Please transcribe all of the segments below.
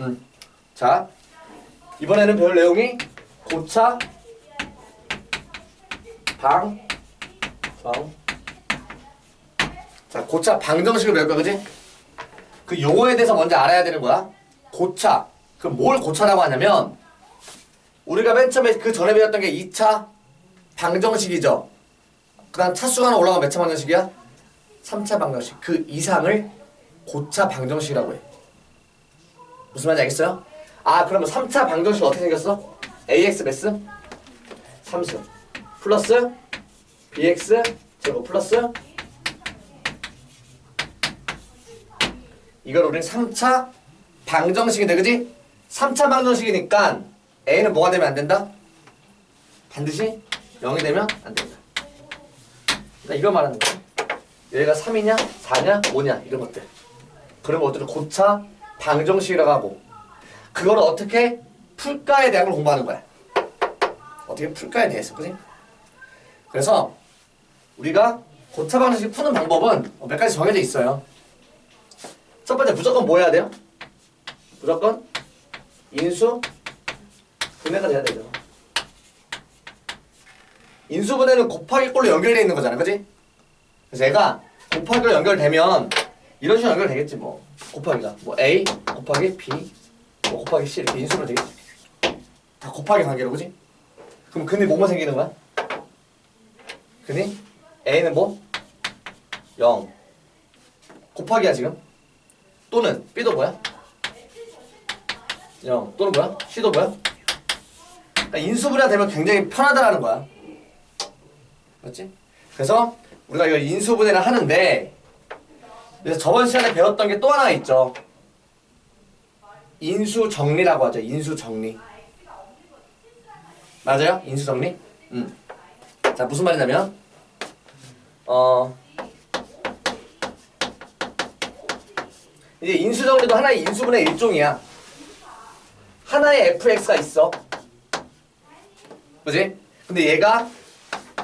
음. 자, 이번에는 배울 내용이 고차 방 방. 자, 고차 방정식을 배울 거야, 그지? 그 용어에 대해서 먼저 알아야 되는 거야. 고차. 그 뭘 고차라고 하냐면 우리가 맨 처음에 그 전에 배웠던 게 2차 방정식이죠. 그 다음 차수가 하나 올라가면 몇 차 방정식이야? 3차 방정식. 그 이상을 고차 방정식이라고 해. 무슨 말인지 알겠어요? 아 그러면 3차 방정식 어떻게 생겼어? ax 베스 3승 플러스 bx 제곱 플러스 이걸 우리는 3차 방정식인데 그지? 3차 방정식이니까 a는 뭐가 되면 안 된다? 반드시 0이 되면 안 된다 나 이거 말하는 거야 얘가 3이냐 4냐 5냐 이런 것들 그런 것들을 고차 방정식이라고 하고 그걸 어떻게 풀까에 대한 걸 공부하는 거야. 어떻게 풀까에 대해서, 그지? 그래서 우리가 고차 방정식 푸는 방법은 몇 가지 정해져 있어요. 첫 번째 무조건 뭐 해야 돼요? 무조건 인수 분해가 돼야 되죠. 인수분해는 곱하기 꼴로 연결되어 있는 거잖아, 그지? 그래서 얘가 곱하기로 연결되면 이런 식으로 연결 되겠지 뭐 곱하기가 뭐 A 곱하기 B 뭐 곱하기 C 이렇게 인수로 되겠지 다 곱하기 관계로 그지? 그럼 근이 뭐뭐 생기는 거야? 근이 A는 뭐? 0 곱하기야 지금 또는 B도 뭐야? 0 또는 뭐야? C도 뭐야? 그러니까 인수분해가 되면 굉장히 편하다라는 거야 맞지? 그래서 우리가 이거 인수분해를 하는데 그래서 저번 시간에 배웠던 게 또 하나 있죠. 인수 정리라고 하죠. 인수 정리. 맞아요? 인수 정리? 음. 자, 무슨 말이냐면 어 이제 인수 정리도 하나의 인수분의 일종이야. 하나의 fx가 있어. 그지? 근데 얘가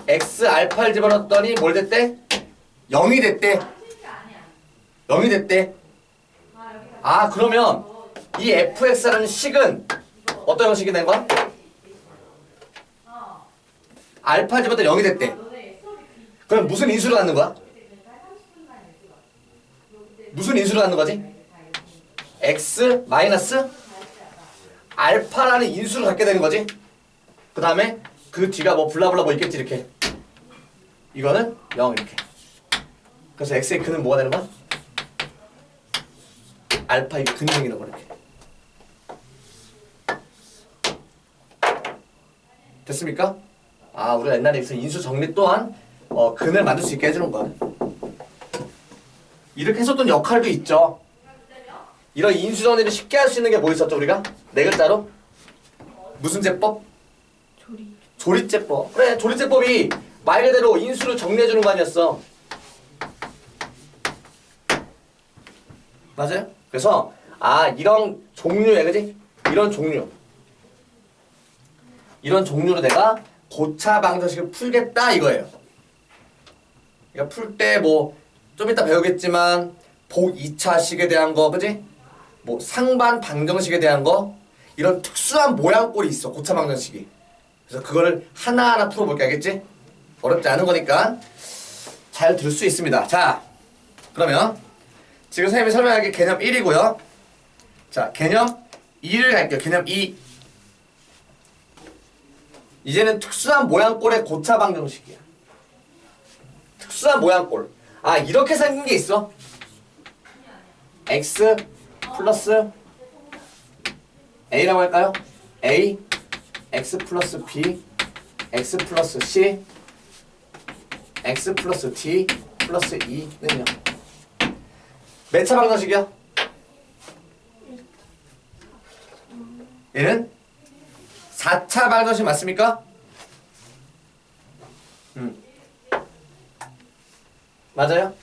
x 알파를 집어넣었더니 뭘 됐대? 0이 됐대. 0이 됐대. 아 그러면 이 fx라는 식은 어떤 형식이 된 거야? 알파 집어넣었더니 0이 됐대. 그럼 무슨 인수를 갖는 거야? 무슨 인수를 갖는 거지? x 마이너스 알파라는 인수를 갖게 되는 거지. 그 다음에 그 뒤가 뭐 블라블라 뭐 있겠지 이렇게. 이거는 0 이렇게. 그래서 x의 근은 뭐가 되는 거야? 알파 이 근이 거야 이렇게. 됐습니까? 아 우리가 옛날에 있어 인수 정리 또한 어, 근을 만들 수 있게 해주는 거야. 이렇게 했었던 역할도 있죠. 이런 인수 정리를 쉽게 할 수 있는 게 뭐 있었죠 우리가? 네 글자로 무슨 제법? 조리. 조리제법. 그래, 조리제법이 말 그대로 인수를 정리해주는 거 아니었어. 맞아요? 그래서, 아, 이런 종류야, 그지? 이런 종류. 이런 종류로 내가 고차 방정식을 풀겠다, 이거예요. 그러니까 풀 때 뭐, 좀 이따 배우겠지만, 복 2차식에 대한 거, 그지? 뭐, 상반 방정식에 대한 거, 이런 특수한 모양꼴이 있어, 고차 방정식이. 그래서 그거를 하나하나 풀어볼게 알겠지? 어렵지 않은 거니까 잘 들을 수 있습니다. 자, 그러면 지금 선생님이 설명할 게 개념 1이고요. 자, 개념 2를 갈게요. 개념 2. 이제는 특수한 모양꼴의 고차 방정식이야. 특수한 모양꼴. 아, 이렇게 생긴 게 있어. x 플러스 a라고 할까요? a x 플러스 b x 플러스 c x 플러스 d 플러스 2는요 몇차 방정식이야? 얘는 4차 방정식 맞습니까? 음. 맞아요?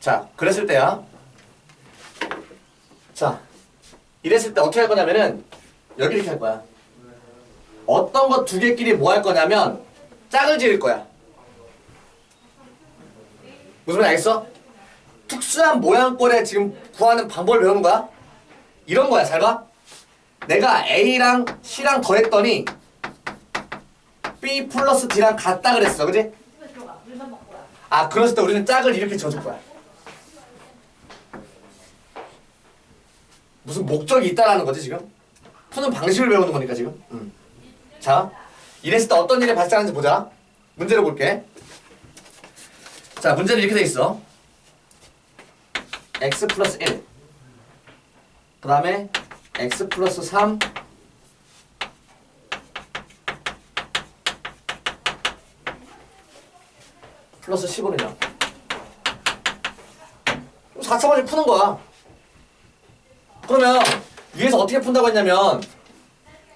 자, 그랬을 때야. 자, 이랬을 때 어떻게 할 거냐면은 여기 이렇게 할 거야. 어떤 것 두 개끼리 뭐 할 거냐면 짝을 지을 거야. 무슨 말인지 알겠어? 특수한 모양꼴에 지금 구하는 방법을 배우는 거야. 이런 거야 잘 봐. 내가 A랑 C랑 더했더니 B 플러스 D랑 같다 그랬어 그지? 아 그랬을 때 우리는 짝을 이렇게 지어줄 거야. 무슨 목적이 있다라는 거지 지금? 푸는 방식을 배우는 거니까 지금. 음. 자, 이랬을 때 어떤 일이 발생하는지 보자. 문제를 볼게. 자, 문제는 이렇게 돼 있어. X 플러스 1. 그 다음에 x 플러스 3. 플러스 10원이다. 4차원을 푸는 거야. 그러면 위에서 어떻게 푼다고 했냐면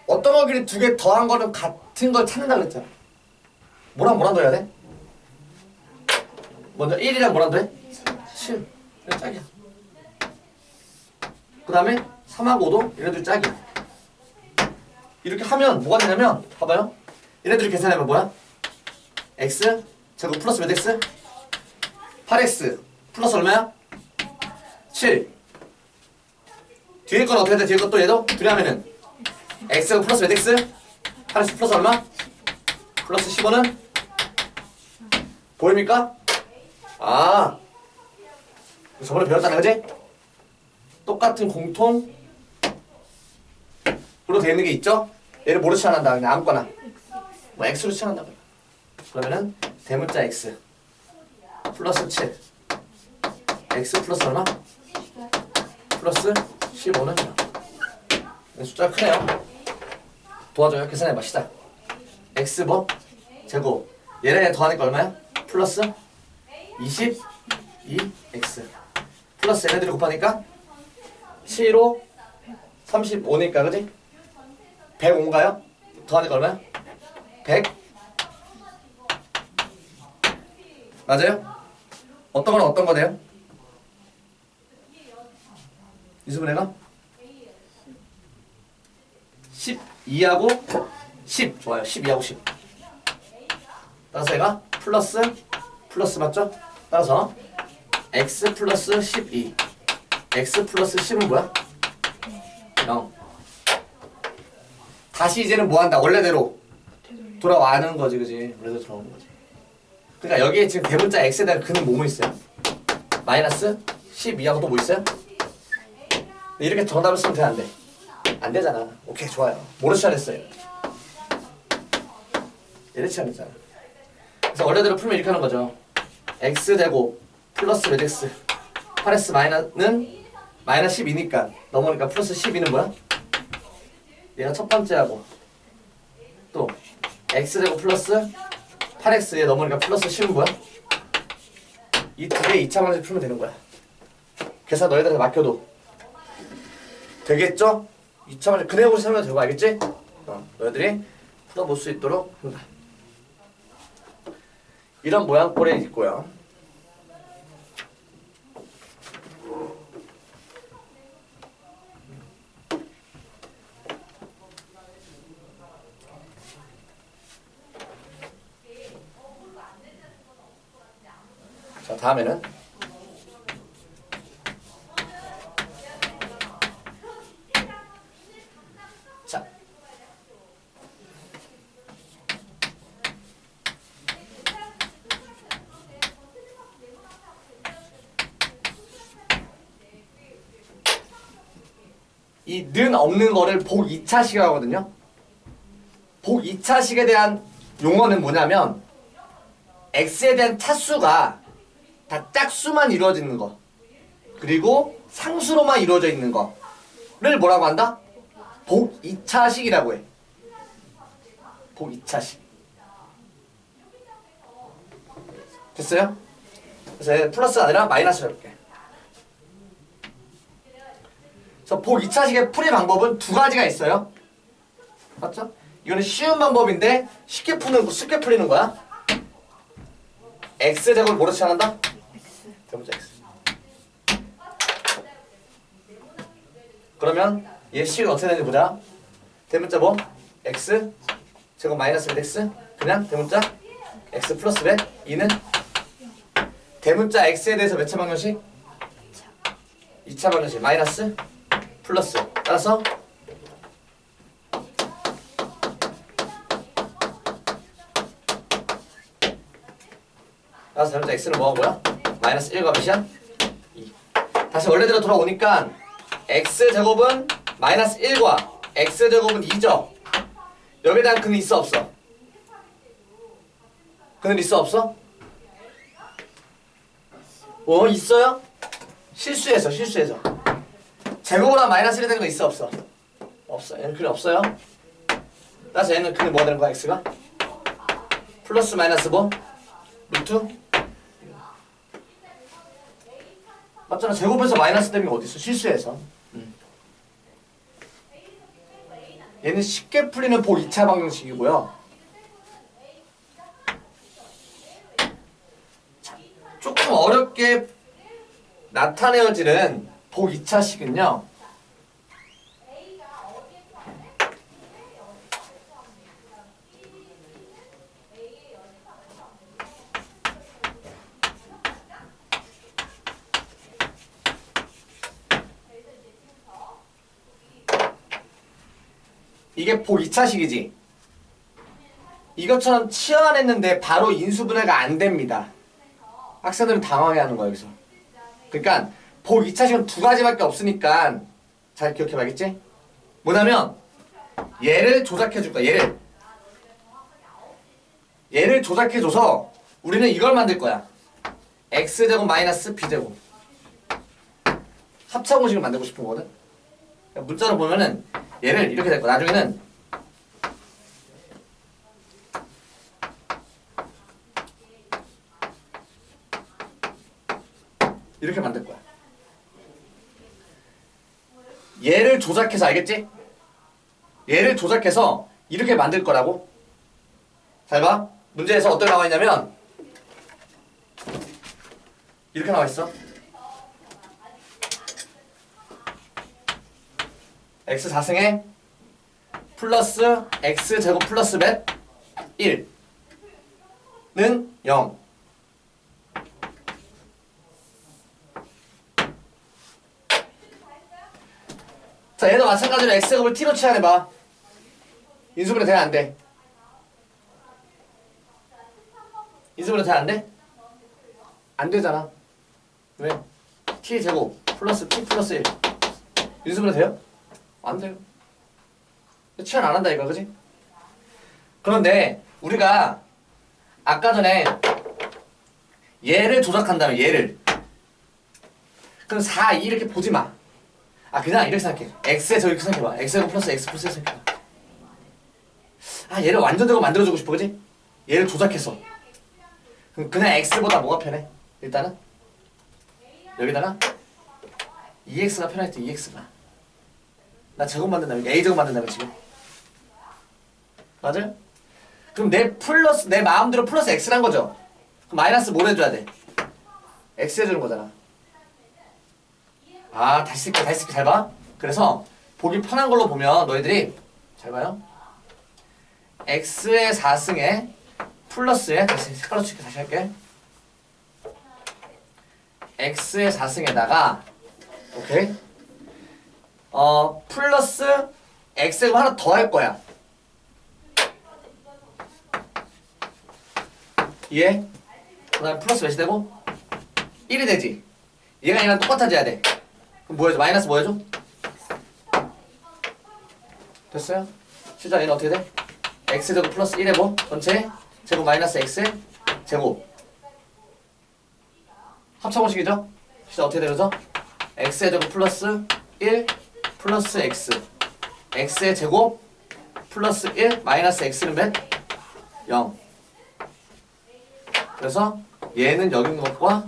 어떤 거끼리 두개 더한 거는 같은 걸 찾는다 그랬잖아. 뭐랑 뭐랑 더해야 돼? 먼저 1이랑 뭐랑 더해? 7. 이거 짝이야. 그 다음에 3하고 5도 얘네들 짝이야. 이렇게 하면 뭐가 되냐면 봐봐요. 얘네들이 계산해보면 뭐야? x 제곱 플러스 몇 x? 8x 플러스 얼마야? 7 뒤에 건 어떻게 돼? 뒤에 것도 얘도 둘이 하면은 x가 플러스 몇 x? 8x 플러스 얼마? 플러스 15는? 보입니까? 아 저번에 배웠잖아 그지? 똑같은 공통 으로 되어 있는 게 있죠? 얘를 뭐로 치환한다? 그냥 아무거나. 뭐 x로 치환한다. 그래 그러면은 대문자 x 플러스 7 x 플러스 얼마? 플러스 15는 0 숫자가 크네요. 도와줘요. 계산해봐 시작. X 뭐? 제곱. 얘네 더하니까 얼마야? 플러스 22x 플러스 얘네들이 곱하니까 7로 35니까 그지? 105인가요? 더하니까 얼마야? 100 맞아요? 어떤 거는 어떤 거네요? 이수분해가 12하고 10 좋아요 12하고 10 따라서 얘가 플러스 플러스 맞죠? 따라서 x 플러스 12 x 플러스 10은 뭐야? 0 다시 이제는 뭐 한다 원래대로 돌아와는 거지 그지 원래대로 돌아오는 거지 그러니까 여기에 지금 대문자 x에 대한 그는 뭐뭐 있어요? 마이너스 12하고 또 뭐 있어요? 이렇게 정답을 쓰면 돼, 안 돼? 안 되잖아. 오케이, 좋아요. 뭐로 시작했어요? 얘를 시작했잖아. 그래서 원래대로 풀면 이렇게 하는 거죠. x 제곱 플러스 몇 x 8x 마이너는 마이너스 12니까 넘어오니까 플러스 12는 뭐야? 얘가 첫 번째하고 또 x 제곱 플러스 8x에 넘어오니까 플러스 10은 뭐야? 이 두 개 2차 방식 풀면 되는 거야. 계산 너희들한테 맡겨도 되겠죠? 2차 방식 그 내용으로 설명 되고 알겠지? 어, 너희들이 풀어볼 수 있도록 한다. 이런 모양꼴에 있고요. 다음에는 자 이 는 없는 거를 복 2차식 하거든요. 복 2차식에 대한 용어는 뭐냐면 x에 대한 차수가 다 짝수만 이루어지는 거 그리고 상수로만 이루어져 있는 거를 뭐라고 한다? 복 2차식이라고 해. 복 2차식. 됐어요? 그래서 얘 플러스가 아니라 마이너스로 해볼게. 그래서 복 2차식의 풀이 방법은 두 가지가 있어요. 맞죠? 이거는 쉬운 방법인데 쉽게 푸는 거, 쉽게 풀리는 거야. x 제곱을 뭐로 치환한다? 대문자 x. 그러면 얘 식은 어떻게 되는지 보자. 대문자 뭐? x 제곱 마이너스 몇 x 그냥 대문자 x 플러스 몇 2는 대문자 x에 대해서 몇 차 방정식? 2차 방정식 마이너스 플러스 따라서 따라서 잘못자 x는 뭐야? 마이너스 1과 몇이야? 2 다시 원래대로 돌아오니까 x 제곱은 마이너스 1과 x 제곱은 2죠 여기에 대한 근은 있어 없어? 근은 있어 없어? 어 있어요? 실수해서 실수해서 제곱으로 마이너스 1이 되는 거 있어 없어? 없어 얘는 근이 없어요 따라서 얘는 근이 뭐가 되는 거야 x가? 플러스 마이너스 뭐? 루트? 맞잖아 제곱에서 마이너스 되는 게 어디 있어? 실수해서. 음. 얘는 쉽게 풀리는 보 2차 방정식이고요. 자, 조금 어렵게 나타내어지는 보 2차식은요 이게 보 2차식이지. 이것처럼 치환했는데 바로 인수분해가 안 됩니다. 학생들은 당황해 하는 거야 여기서. 그러니까 보 2차식은 두 가지밖에 없으니까 잘 기억해 봐야겠지? 뭐냐면 얘를 조작해 줄 거야 얘를. 얘를 조작해 줘서 우리는 이걸 만들 거야. X제곱 마이너스 b제곱. 합차 공식을 만들고 싶은 거거든. 문자로 보면은 얘를 이렇게 될 거야 나중에는 이렇게 만들 거야 얘를 조작해서 알겠지? 얘를 조작해서 이렇게 만들 거라고 잘 봐. 문제에서 어떻게 나와 있냐면 이렇게 나와 있어. X 4승에 플러스 x 제곱 플러스 몇 1는 0. 자, 얘도 마찬가지로 x 제곱을 t로 치환해봐. 인수분해 돼야 안 돼? 인수분해 돼야 안 돼? 안 되잖아. 왜? t 제곱 플러스 t 플러스 1 인수분해 돼요? 안 돼요. 치환 안 한다 이거 그지? 그런데 우리가 아까 전에 얘를 조작한다면 얘를 그럼 4, 2 이렇게 보지 마. 아 그냥 이렇게 생각해. x에 저 이렇게 생각해봐. x제곱 플러스 x 플러스 1 생각해봐. 아 얘를 완전대로 만들어주고 싶어 그지? 얘를 조작해서 그럼 그냥 x보다 뭐가 편해? 일단은 여기다가 2x가 편하겠지 2x가 나 제곱 만든다면 a 제곱 만든다면 지금 맞아요? 그럼 내 플러스 내 마음대로 플러스 x란 거죠? 그럼 마이너스 뭘 해줘야 돼? x 해주는 거잖아 아 다시 쓸게 다시 쓸게 잘 봐. 그래서 보기 편한 걸로 보면 너희들이 잘 봐요. x의 4승에 플러스에 다시 색깔로 칠게 다시 할게. x의 4승에다가 오케이. 어 플러스 x제곱 하나 더 할 거야. 이해? 그다음 플러스 몇이 되고 1이 되지. 얘가 얘랑 똑같아져야 돼. 그럼 뭐 해줘? 마이너스 뭐 해줘? 됐어요? 실자 얘는 어떻게 돼? x제곱 플러스 1의 뭐? 전체 제곱 마이너스 x 제곱 합차공식이죠? 실자 어떻게 되죠? x의 제곱 플러스 1 플러스 x x의 제곱 플러스 1 마이너스 x는 몇? 0 그래서 얘는 여기 있는 것과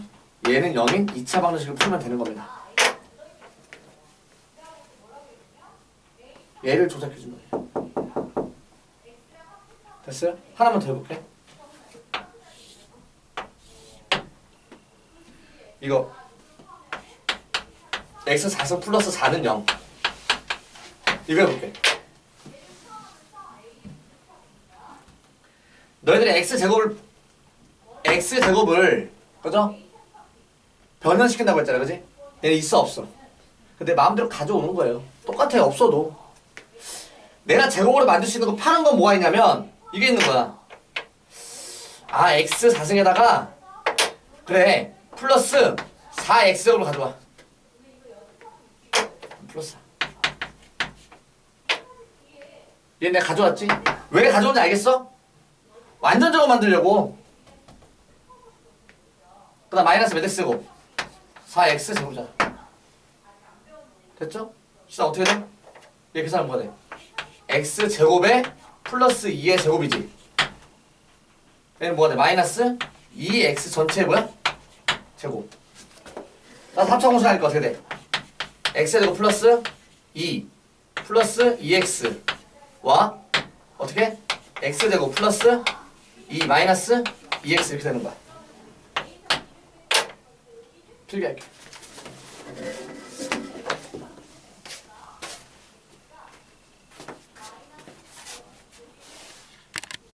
얘는 0인 2차 방정식을 풀면 되는 겁니다 얘를 조작해 준 거예요. 됐어요? 하나만 더 해볼게. 이거 x 4승 플러스 4는 0. 이거 해볼게. 너희들이 x 제곱을 x 제곱을 그죠? 변형시킨다고 했잖아, 그지? 얘는 있어 없어. 근데 마음대로 가져오는 거예요. 똑같아 없어도 내가 제곱으로 만들 수 있는 거 파는 건 뭐가 있냐면 이게 있는 거야 아 x 4승에다가 그래 플러스 4x제곱을 가져와 플러스 4 얘 내가 가져왔지? 왜 가져온지 알겠어? 완전 저거 만들려고 그 다음 마이너스 몇 x고 4x 제곱이잖아 됐죠? 시작 어떻게 돼? 얘 계산하면 뭐가 돼? x 제곱에 플러스 2의 제곱이지 얘는 뭐가 돼? 마이너스 2x 전체 뭐야? 제곱 나 3차 공식 하니까 어떻게 돼? x 제곱 플러스 2 플러스 2x 와? 어떻게? x 제곱 플러스 2 마이너스 2x 이렇게 되는 거야. 필기할게